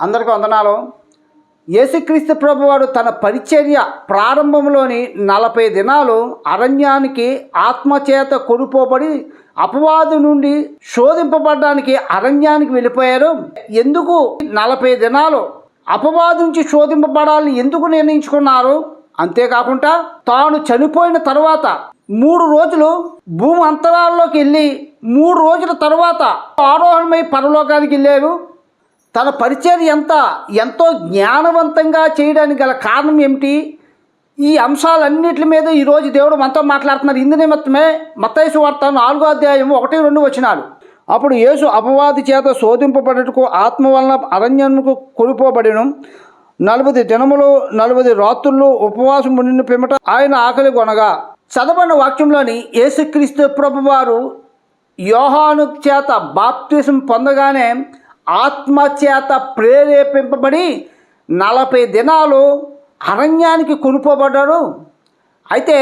అందరికీ వందనాలు. యేసుక్రీస్తు ప్రభువారు తన పరిచర్య ప్రారంభంలోని నలభై దినాలు అరణ్యానికి ఆత్మచేత కొనుపోబడి అపవాదు నుండి శోధింపబడడానికి అరణ్యానికి వెళ్ళిపోయారు. ఎందుకు నలభై దినాలు అపవాదు నుంచి శోధింపబడాలని ఎందుకు నిర్ణయించుకున్నారు? అంతేకాకుండా తాను చనిపోయిన తర్వాత మూడు రోజులు భూమి అంతరాల్లోకి వెళ్ళి మూడు రోజుల తర్వాత ఆరోహణమై పరలోకానికి వెళ్ళారు. తన పరిచయం ఎంత ఎంతో జ్ఞానవంతంగా చేయడానికి గల కారణం ఏమిటి? ఈ అంశాలన్నిటి మీద ఈరోజు దేవుడు మనతో మాట్లాడుతున్నారు ఇందు నిమిత్తమే మత్తైసు వార్త నాలుగో అధ్యాయం ఒకటి రెండు వచ్చినాడు అప్పుడు యేసు అపవాది చేత శోధింపబడటకు ఆత్మ వలన అరణ్యముకు కొనుపోబడిను నలభై దినములు నలభై రాత్రులు ఉపవాసం ఉండిన పిమ్మట ఆయన ఆకలి కొనగా చదవని వాక్యంలోని యేసుక్రీస్తు ప్రభువారు యోహాను చేత బాప్తిసం పొందగానే ఆత్మచేత ప్రేరేపింపబడి నలభై దినాలు అరణ్యానికి కొనుకోబడ్డాడు అయితే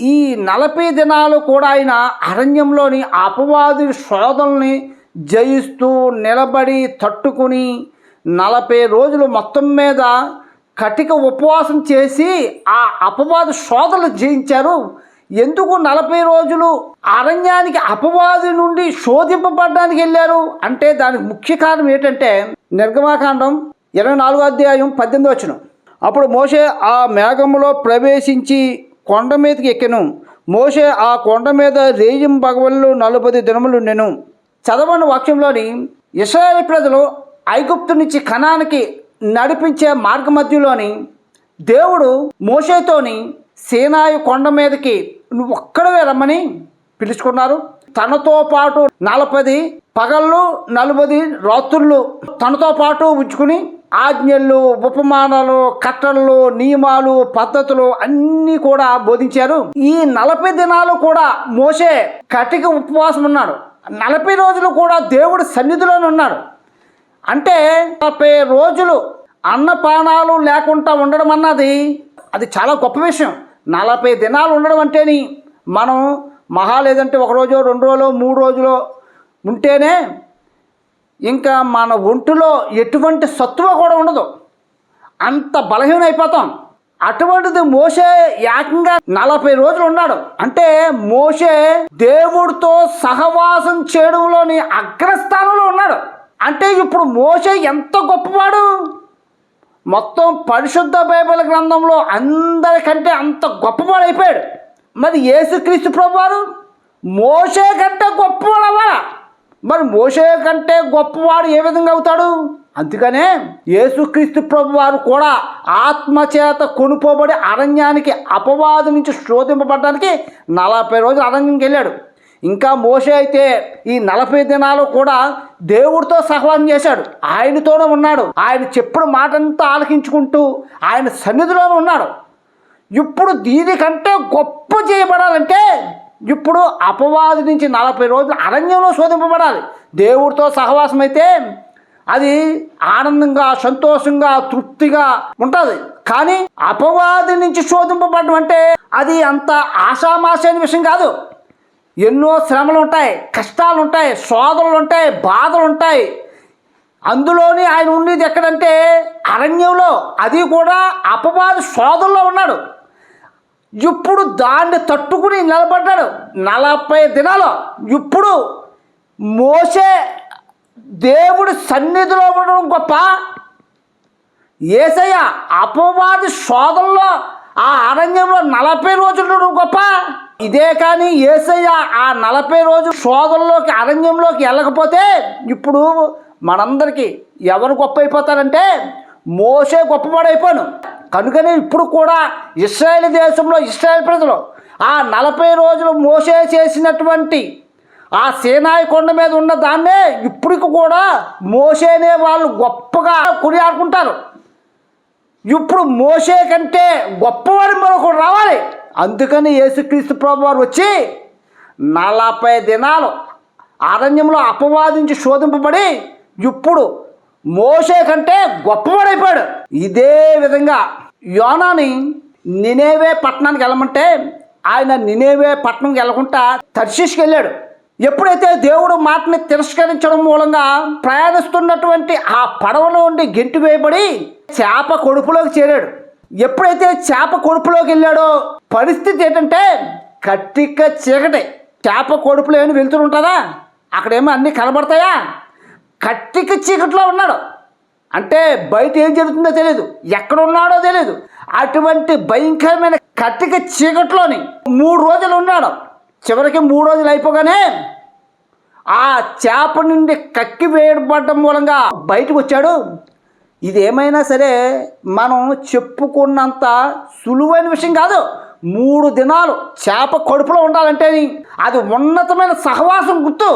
ఈ నలభై దినాలు కూడా ఆయన అరణ్యంలోని అపవాది శోధనల్ని జయిస్తూ నిలబడి తట్టుకుని నలభై రోజులు మొత్తం మీద కటిక ఉపవాసం చేసి ఆ అపవాద శోధనలు జయించారు. ఎందుకు నలభై రోజులు అరణ్యానికి అపవాది నుండి శోధింపబడడానికి వెళ్ళారు? అంటే దానికి ముఖ్య కారణం ఏంటంటే నిర్గమాకాండం ఇరవై నాలుగో అధ్యాయం పద్దెనిమిది వచ్చిన అప్పుడు మోషే ఆ మేఘంలో ప్రవేశించి కొండ మీదకి ఎక్కెను. మోషే ఆ కొండ మీద రేయం భగవన్లు నలభై దినములు నేను చదవని వాక్యంలోని ఇస్రాయేల్ ప్రజలు ఐగుప్తు నుంచి కణానికి నడిపించే మార్గ మధ్యలోని దేవుడు మోషేతోని సేనాయు కొండ మీదకి నువ్వు ఒక్కడవే రమ్మని పిలుచుకున్నారు. తనతో పాటు నలపది పగళ్ళు నలుబది రాత్రులు తనతో పాటు ఉంచుకుని ఆజ్ఞలు ఉపమానాలు కట్టలు నియమాలు పద్ధతులు అన్నీ కూడా బోధించారు. ఈ నలభై దినాలు కూడా మోసే కటిక ఉపవాసం ఉన్నాడు. నలభై రోజులు కూడా దేవుడు సన్నిధిలోనే ఉన్నాడు. అంటే నలభై రోజులు అన్నపానాలు లేకుండా ఉండడం అన్నది అది చాలా గొప్ప విషయం. నలభై దినాలు ఉండడం అంటేని మనం మహా లేదంటే ఒక రోజు రెండు రోజులు మూడు రోజులు ఉంటేనే ఇంకా మన ఒంటిలో ఎటువంటి సత్తువ కూడా ఉండదు. అంత బలహీన అయిపోతాం. అటువంటిది మోసే ఏకంగా నలభై రోజులు ఉన్నాడు. అంటే మోసే దేవుడితో సహవాసం చేయడంలోని అగ్రస్థానంలో ఉన్నాడు. అంటే ఇప్పుడు మోసే ఎంత గొప్పవాడు? మొత్తం పరిశుద్ధ బైబిల్ గ్రంథంలో అందరికంటే అంత గొప్పవాడు అయిపోయాడు మరి యేసుక్రీస్తు ప్రభువారు మోసే కంటే గొప్పవాడు అవ్వాలా మరి మోసే కంటే గొప్పవాడు ఏ విధంగా అవుతాడు? అందుకనే యేసుక్రీస్తు ప్రభు వారు కూడా ఆత్మచేత కొనుపోబడి అరణ్యానికి అపవాదు నుంచి శోధింపబడడానికి నలభై రోజులు అరణ్యంకి వెళ్ళాడు. ఇంకా మోసే అయితే ఈ నలభై దినాలు కూడా దేవుడితో సహవాసం చేశాడు. ఆయనతోనే ఉన్నాడు. ఆయన చెప్పిన మాటంతా ఆలకించుకుంటూ ఆయన సన్నిధిలోనే ఉన్నాడు. ఇప్పుడు దీనికంటే గొప్ప చేయబడాలంటే ఇప్పుడు అపవాది నుంచి నలభై రోజులు అరణ్యంలో శోధింపబడాలి. దేవుడితో సహవాసం అయితే అది ఆనందంగా సంతోషంగా తృప్తిగా ఉంటుంది. కానీ అపవాది నుంచి శోధింపబడడం అంటే అది అంత ఆషామాషైన విషయం కాదు. ఎన్నో శ్రమలు ఉంటాయి కష్టాలు ఉంటాయి శోధనలు ఉంటాయి బాధలు ఉంటాయి అందులోని ఆయన ఉండేది ఎక్కడంటే అరణ్యంలో. అది కూడా అపవాది శోధనలో ఉన్నాడు. ఇప్పుడు దాన్ని తట్టుకుని నిలబడ్డాడు. నలభై దినాలు. ఇప్పుడు మోసే దేవుడి సన్నిధిలో ఉండడం గొప్ప. ఏసయ్య అపవాది శోధనలో ఆ అరణ్యంలో నలభై రోజులు ఉండడం గొప్ప. ఇదే కానీ ఏసయ్య ఆ నలభై రోజు శోధనలోకి అరణ్యంలోకి వెళ్ళకపోతే ఇప్పుడు మనందరికీ ఎవరు గొప్ప అయిపోతారంటే మోసే గొప్పవాడైపోయాను కనుకనే ఇప్పుడు కూడా ఇస్రాయేల్ దేశంలో ఇస్రాయేల్ ప్రజలు ఆ నలభై రోజులు మోసే చేసినటువంటి ఆ సేనాయి కొండ మీద ఉన్న దాన్నే ఇప్పటికి కూడా మోసేనే వాళ్ళు గొప్పగా కొనియాడుకుంటారు ఇప్పుడు మోసే కంటే గొప్పవాడు మరొకడు రావాలి. అందుకని యేసుక్రీస్తు ప్రభు వారు వచ్చి నలభై దినాలు అరణ్యంలో అపవాదించి శోధింపబడి ఇప్పుడు మోసే కంటే గొప్పవాడైపోయాడు. ఇదే విధంగా యోనాని నినేవే పట్టణానికి వెళ్ళమంటే ఆయన నినేవే పట్టణంకి వెళ్ళకుండా తర్శిష్కి వెళ్ళాడు. ఎప్పుడైతే దేవుడు మాటని తిరస్కరించడం మూలంగా ప్రయాణిస్తున్నటువంటి ఆ పడవలో నుండి గెంటి వేయబడి చేప కొడుపులోకి చేరాడు. ఎప్పుడైతే చేప కొడుపులోకి వెళ్ళాడో పరిస్థితి ఏంటంటే కట్టిక చీకటి. చేప కొడుపులో ఏమైనా వెళ్తుంటుందా అక్కడేమో అన్నీ కనబడతాయా? కట్టిక చీకట్లో ఉన్నాడు. అంటే బయట ఏం జరుగుతుందో తెలియదు ఎక్కడ ఉన్నాడో తెలియదు అటువంటి భయంకరమైన కట్టిక చీకట్లోని మూడు రోజులు ఉన్నాడు. చివరికి మూడు రోజులు అయిపోగానే ఆ చేప నుండి కక్కి వేయబడడం మూలంగా బయటకు వచ్చాడు. ఇది ఏమైనా సరే మనం చెప్పుకున్నంత సులువైన విషయం కాదు. మూడు దినాలు చేప కడుపులో ఉండాలంటే అది ఉన్నతమైన సహవాసం గుర్తు.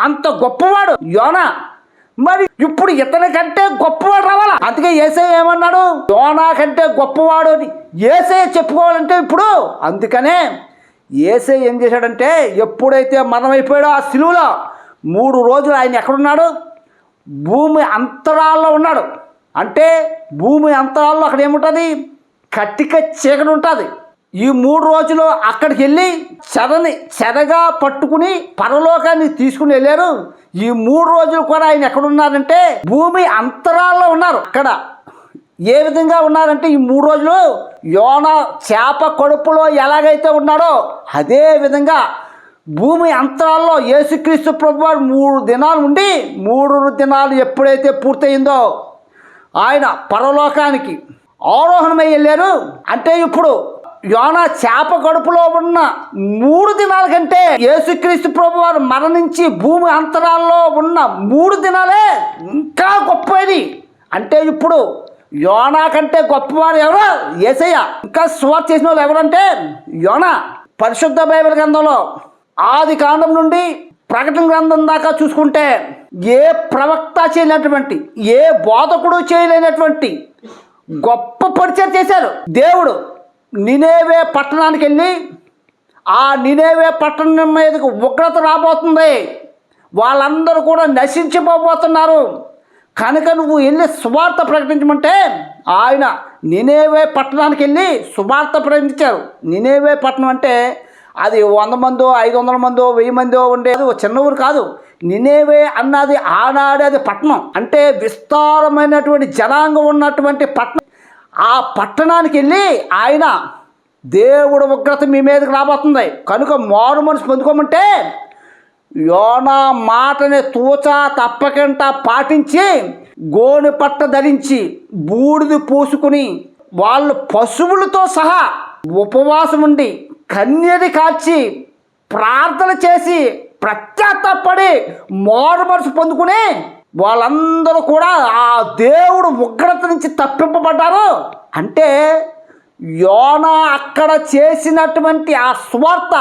అంత గొప్పవాడు యోన. మరి ఇప్పుడు ఇతని కంటే గొప్పవాడు రావాలా? అందుకే ఏసే ఏమన్నాడు? యోనా కంటే గొప్పవాడు అని ఏసే చెప్పుకోవాలంటే ఇప్పుడు? అందుకనే ఏసే ఏం చేశాడంటే ఎప్పుడైతే మరణమైపోయాడో ఆ సిలువలో మూడు రోజులు ఆయన ఎక్కడున్నాడు? భూమి అంతరాల్లో ఉన్నాడు. అంటే భూమి అంతరాల్లో అక్కడ ఏముంటుంది? కట్టిక చీకటి ఉంటుంది. ఈ మూడు రోజులు అక్కడికి వెళ్ళి చెరని చెరగా పట్టుకుని పరలోకాన్ని తీసుకుని వెళ్ళారు. ఈ మూడు రోజులు కూడా ఆయన ఎక్కడున్నారంటే భూమి అంతరాల్లో ఉన్నారు. అక్కడ ఏ విధంగా ఉన్నారంటే ఈ మూడు రోజులు యోన చేప కడుపులో ఎలాగైతే ఉన్నాడో అదే విధంగా భూమి అంతరాల్లో యేసుక్రీస్తు ప్రభు మూడు దినాలు ఉండి మూడు దినాలు ఎప్పుడైతే పూర్తయిందో ఆయన పరలోకానికి ఆరోహణమై వెళ్ళారు. అంటే ఇప్పుడు యోన చేప కడుపులో ఉన్న మూడు దినాల కంటే యేసుక్రీస్తు ప్రభు వారు మరణించి భూమి అంతరాల్లో ఉన్న మూడు దినాలే ఇంకా గొప్పది అంటే ఇప్పుడు యోనా కంటే గొప్పవారు ఎవరు? ఏసయ్య. ఇంకా సువార్ చేసిన వాళ్ళు ఎవరంటే? యోనా. పరిశుద్ధ బైబిల్ గ్రంథంలో ఆది కాండం నుండి ప్రకటన గ్రంథం దాకా చూసుకుంటే ఏ ప్రవక్త చేయలేనటువంటి ఏ బోధకుడు చేయలేనటువంటి గొప్ప పరిచయం చేశారు దేవుడు. నినేవే పట్టణానికి వెళ్ళి ఆ నినేవే పట్టణం మీదకు ఉగ్రత రాబోతుంది. వాళ్ళందరూ కూడా నశించిపోబోతున్నారు. కనుక నువ్వు వెళ్ళి సువార్త ప్రకటించమంటే ఆయన నినేవే పట్టణానికి వెళ్ళి సువార్త ప్రకటించారు. నినేవే పట్టణం అంటే అది వంద మందో ఐదు వందల మందో వెయ్యి మందో ఉండేది ఒక చిన్న ఊరు కాదు. నినేవే అన్నది ఆనాడే అది పట్టణం. అంటే విస్తారమైనటువంటి జనాంగం ఉన్నటువంటి పట్టణం. ఆ పట్టణానికి వెళ్ళి ఆయన దేవుడు ఉగ్రత మీ మీదకి రాబోతుంది. కనుక మారు మనసు పొందుకోమంటే యోనా మాటని తూచా తప్పకుండా పాటించి గోని పట్ట ధరించి బూడిది పూసుకుని వాళ్ళు పశువులతో సహా ఉపవాసం ఉండి కన్యని కాల్చి ప్రార్థన చేసి ప్రత్యాత్తపడి మారు మనసు పొందుకుని వాళ్ళందరూ కూడా ఆ దేవుడు ఉగ్రత నుంచి తప్పింపబడ్డారు. అంటే యోన అక్కడ చేసినటువంటి ఆ స్వార్థ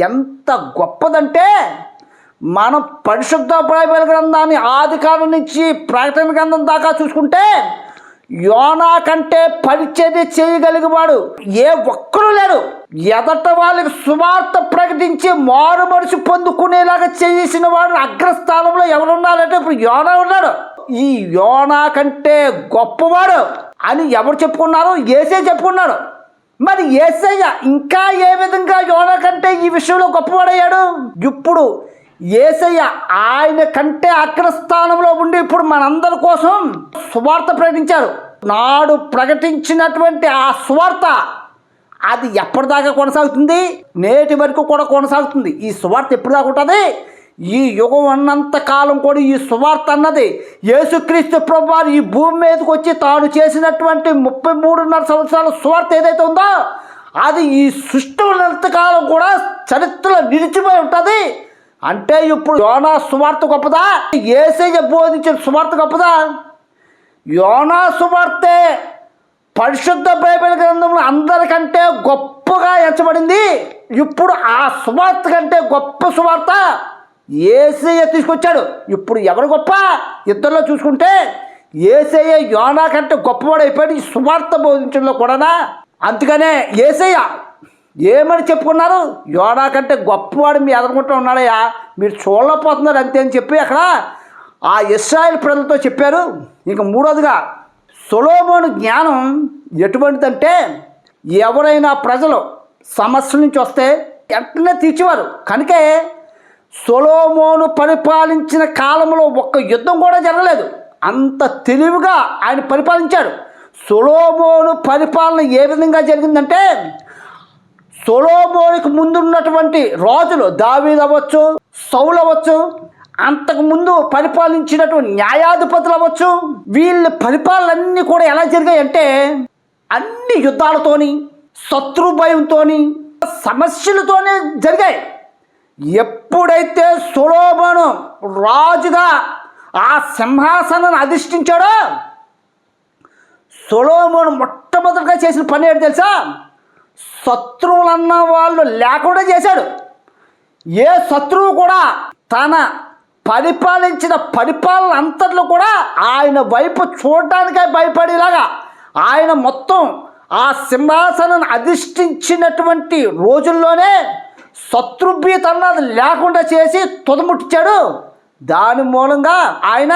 ఎంత గొప్పదంటే మనం పరిశుద్ధ బైబిల్ గ్రంథాన్ని ఆది కాలం నుంచి ప్రకటన గ్రంథం దాకా చూసుకుంటే యోనా కంటే పరిచర్య చేయగలిగేవాడు ఏ ఒక్కరూ లేరు. ఎదట వాళ్ళకి సువార్త ప్రకటించి మారు మనసు పొందుకునేలాగా చేసిన వాడు అగ్రస్థానంలో ఎవరున్నారంటే ఇప్పుడు యోనా ఉన్నాడు. ఈ యోనా కంటే గొప్పవాడు అని ఎవరు చెప్పుకున్నారు ఏసే చెప్పుకున్నాడు. మరి ఏసయ్య ఇంకా ఏ విధంగా యోనా కంటే ఈ విషయంలో గొప్పవాడయ్యాడు? ఇప్పుడు ఏసయ్య ఆయన కంటే అగ్రస్థానంలో ఉండి ఇప్పుడు మనందరి కోసం సువార్త ప్రకటించారు నాడు ప్రకటించినటువంటి ఆ సువార్త అది ఎప్పటిదాకా కొనసాగుతుంది? నేటి వరకు కూడా కొనసాగుతుంది. ఈ సువార్త ఎప్పుడు దాకా ఉంటుంది? ఈ యుగం ఉన్నంత కాలం కూడా ఈ సువార్త అన్నది యేసుక్రీస్తు ప్రభువారు ఈ భూమి మీదకి వచ్చి తాను చేసినటువంటి ముప్పై మూడున్నర సంవత్సరాల సువార్త ఏదైతే ఉందో అది ఈ సృష్టి ఉన్నంత కాలం కూడా చరిత్రలో నిలిచిపోయి ఉంటుంది. అంటే ఇప్పుడు యోనా సువార్త గొప్పదా? ఏసయ్య బోధించిన సువార్త గొప్పదా? యోనా సువార్తే పరిశుద్ధ బైబిల్ గ్రంథంలో అందరికంటే గొప్పగా ఎంచబడింది. ఇప్పుడు ఆ సువార్త కంటే గొప్ప సువార్త ఏసయ్య తీసుకొచ్చాడు. ఇప్పుడు ఎవరు గొప్ప? ఇద్దరిలో చూసుకుంటే ఏసయ్య యోనా కంటే గొప్పవాడైపోయాడు. ఈ సువార్త బోధించడంలో కూడానా? అందుకనే ఏసయ్య ఏమని చెప్పుకున్నారు? యోడా కంటే గొప్పవాడు మీ ఎదుర్కొంటూ ఉన్నాడయ్యా. మీరు చూడలేకపోతున్నారు అంతే అని చెప్పి అక్కడ ఆ ఇస్రాయల్ ప్రజలతో చెప్పారు. ఇంక మూడోదిగా సొలోమోను జ్ఞానం ఎటువంటిదంటే ఎవరైనా ప్రజలు సమస్యల నుంచి వస్తే వెంటనే తీర్చేవారు. కనుకే సొలోమోను పరిపాలించిన కాలంలో ఒక్క యుద్ధం కూడా జరగలేదు. అంత తెలివిగా ఆయన పరిపాలించాడు. సొలోమోను పరిపాలన ఏ విధంగా జరిగిందంటే సొలోమోనికి ముందున్నటువంటి రాజులు దావీద్ అవ్వచ్చు సౌలు అవ్వచ్చు పరిపాలించినటువంటి న్యాయాధిపతులు అవ్వచ్చు వీళ్ళ పరిపాలనన్నీ కూడా ఎలా జరిగాయంటే అన్ని యుద్ధాలతోని శత్రు భయంతోని సమస్యలతోనే జరిగాయి. ఎప్పుడైతే సులోభను రాజుగా ఆ సింహాసనాన్ని అధిష్ఠించాడో సొలోమోను మొట్టమొదటిగా చేసిన పని ఏంటి తెలుసా? శత్రువులన్న వాళ్ళు లేకుండా చేశాడు. ఏ శత్రువు కూడా తన పరిపాలించిన పరిపాలన అంతట్లో కూడా ఆయన వైపు చూడడానికే భయపడేలాగా ఆయన మొత్తం ఆ సింహాసనాన్ని అధిష్ఠించినటువంటి రోజుల్లోనే శత్రుభీత అన్నది లేకుండా చేసి తుదముట్టించాడు. దాని మూలంగా ఆయన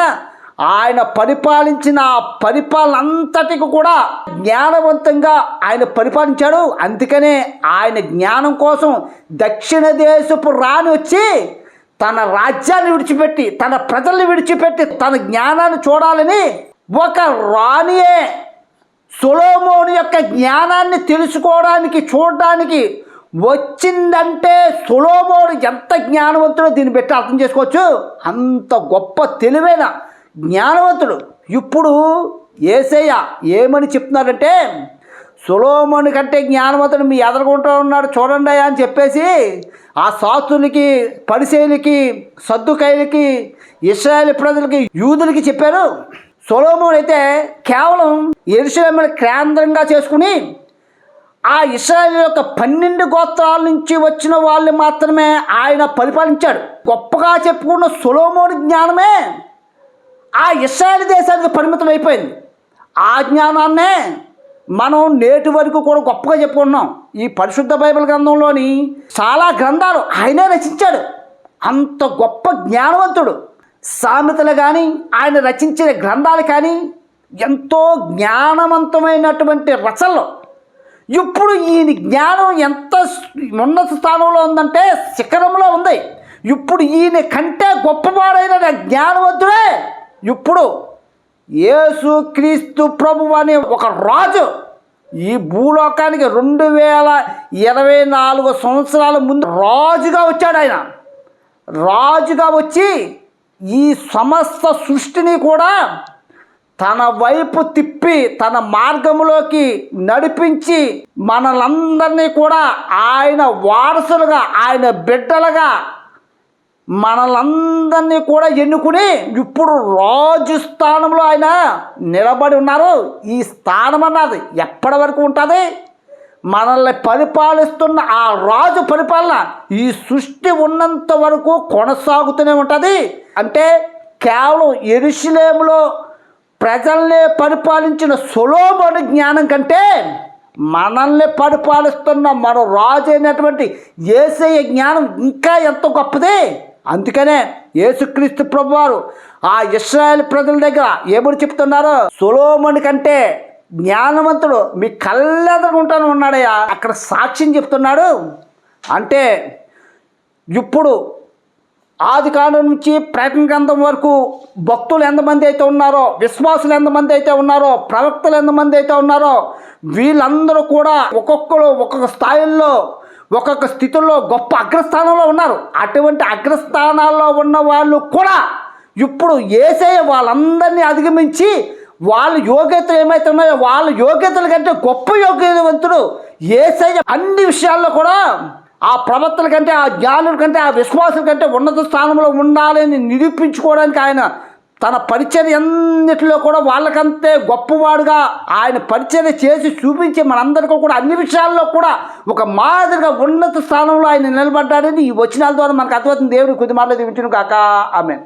ఆయన పరిపాలించిన ఆ పరిపాలన అంతటికి కూడా జ్ఞానవంతంగా ఆయన పరిపాలించాడు. అందుకనే ఆయన జ్ఞానం కోసం దక్షిణ దేశపు రాణి వచ్చి తన రాజ్యాన్ని విడిచిపెట్టి తన ప్రజల్ని విడిచిపెట్టి తన జ్ఞానాన్ని చూడాలని ఒక రాణియే సొలోమోని యొక్క జ్ఞానాన్ని తెలుసుకోవడానికి చూడడానికి వచ్చిందంటే సొలోమోను ఎంత జ్ఞానవంతుడో దీన్ని బట్టి అర్థం చేసుకోవచ్చు. అంత గొప్ప తెలివైన జ్ఞానవంతుడు. ఇప్పుడు ఏసయ్య ఏమని చెప్తున్నారంటే సులోముని కంటే జ్ఞానవంతుడు మీ ఎదరకుంటూ ఉన్నాడు చూడండి అని చెప్పేసి ఆ శాస్త్రులకి పరిశైలకి సద్దుకాయలకి ఇస్రాయేల్ ప్రజలకి యూదులకి చెప్పారు. సొలోమోన్ అయితే కేవలం ఎరుసలేమని కేంద్రంగా చేసుకుని ఆ ఇస్రాయల్ యొక్క పన్నెండు గోత్రాల నుంచి వచ్చిన వాళ్ళు మాత్రమే ఆయన పరిపాలించాడు. గొప్పగా చెప్పుకున్న సొలోమోని జ్ఞానమే. ఆ ఇస్రాయల్ దేశానికి పరిమితం అయిపోయింది. ఆ జ్ఞానాన్నే మనం నేటి వరకు కూడా గొప్పగా చెప్పుకుంటున్నాం ఈ పరిశుద్ధ బైబిల్ గ్రంథంలోని చాలా గ్రంథాలు ఆయనే రచించాడు. అంత గొప్ప జ్ఞానవంతుడు. సామెతలు కానీ ఆయన రచించిన గ్రంథాలు కానీ ఎంతో జ్ఞానవంతమైనటువంటి రచనలు. ఇప్పుడు ఈయన జ్ఞానం ఎంత ఉన్నత స్థానంలో ఉందంటే శిఖరంలో ఉంది. ఇప్పుడు ఈయన కంటే గొప్పవాడైన జ్ఞానవంతుడే ఇప్పుడు యేసుక్రీస్తు ప్రభు అనే ఒక రాజు ఈ భూలోకానికి రెండు వేల ఇరవై నాలుగు సంవత్సరాల ముందు రాజుగా వచ్చాడు ఆయన. రాజుగా వచ్చి ఈ సమస్త సృష్టిని కూడా తన వైపు తిప్పి తన మార్గంలోకి నడిపించి మనలందరినీ కూడా ఆయన వారసులుగా ఆయన బిడ్డలుగా మనలందరినీ కూడా ఎన్నుకుని ఇప్పుడు రాజు స్థానంలో ఆయన నిలబడి ఉన్నారు. ఈ స్థానం అన్నది ఎప్పటి వరకు ఉంటుంది? మనల్ని పరిపాలిస్తున్న ఆ రాజు పరిపాలన ఈ సృష్టి ఉన్నంత వరకు కొనసాగుతూనే ఉంటుంది. అంటే కేవలం ఎరుషులేములో ప్రజల్ని పరిపాలించిన సొలోమోని జ్ఞానం కంటే మనల్ని పరిపాలిస్తున్న మరో రాజు అయినటువంటి ఏసయ్య జ్ఞానం ఇంకా ఎంత గొప్పది. అందుకనే యేసుక్రీస్తు ప్రభువారు ఆ ఇస్రాయల్ ప్రజల దగ్గర ఏమని చెప్తున్నారో? సొలోమోని కంటే జ్ఞానవంతుడు మీ కళ్ళెదకుంటాను ఉన్నాడయ్యా అక్కడ సాక్ష్యం చెప్తున్నాడు. అంటే ఇప్పుడు ఆది కాలం నుంచి ప్రకటన గ్రంథం వరకు భక్తులు ఎంతమంది అయితే ఉన్నారో విశ్వాసులు ఎంతమంది అయితే ఉన్నారో ప్రవక్తలు ఎంతమంది అయితే ఉన్నారో వీళ్ళందరూ కూడా ఒక్కొక్కరు ఒక్కొక్క స్థాయిల్లో ఒక్కొక్క స్థితుల్లో గొప్ప అగ్రస్థానంలో ఉన్నారు. అటువంటి అగ్రస్థానాల్లో ఉన్న వాళ్ళు కూడా ఇప్పుడు ఏసే వాళ్ళందరినీ అధిగమించి వాళ్ళ యోగ్యతలు ఏమైతే ఉన్నాయో వాళ్ళ యోగ్యతల కంటే గొప్ప యోగ్యవంతుడు ఏసయ్య అన్ని విషయాల్లో కూడా ఆ ప్రవర్తన కంటే ఆ జ్ఞానుల కంటే ఆ విశ్వాసుల కంటే ఉన్నత స్థానంలో ఉండాలని నిరూపించుకోవడానికి ఆయన తన పరిచర్య అన్నిటిలో కూడా వాళ్ళకంతే గొప్పవాడుగా ఆయన పరిచర్య చేసి చూపించి మనందరికీ కూడా అన్ని విషయాల్లో కూడా ఒక మాదిరిగా ఉన్నత స్థానంలో ఆయన నిలబడ్డాడని ఈ వచనాల ద్వారా మనకు అర్థమవుతుంది. దేవుడు కొద్ది మాటలు వింటును కాక. ఆమె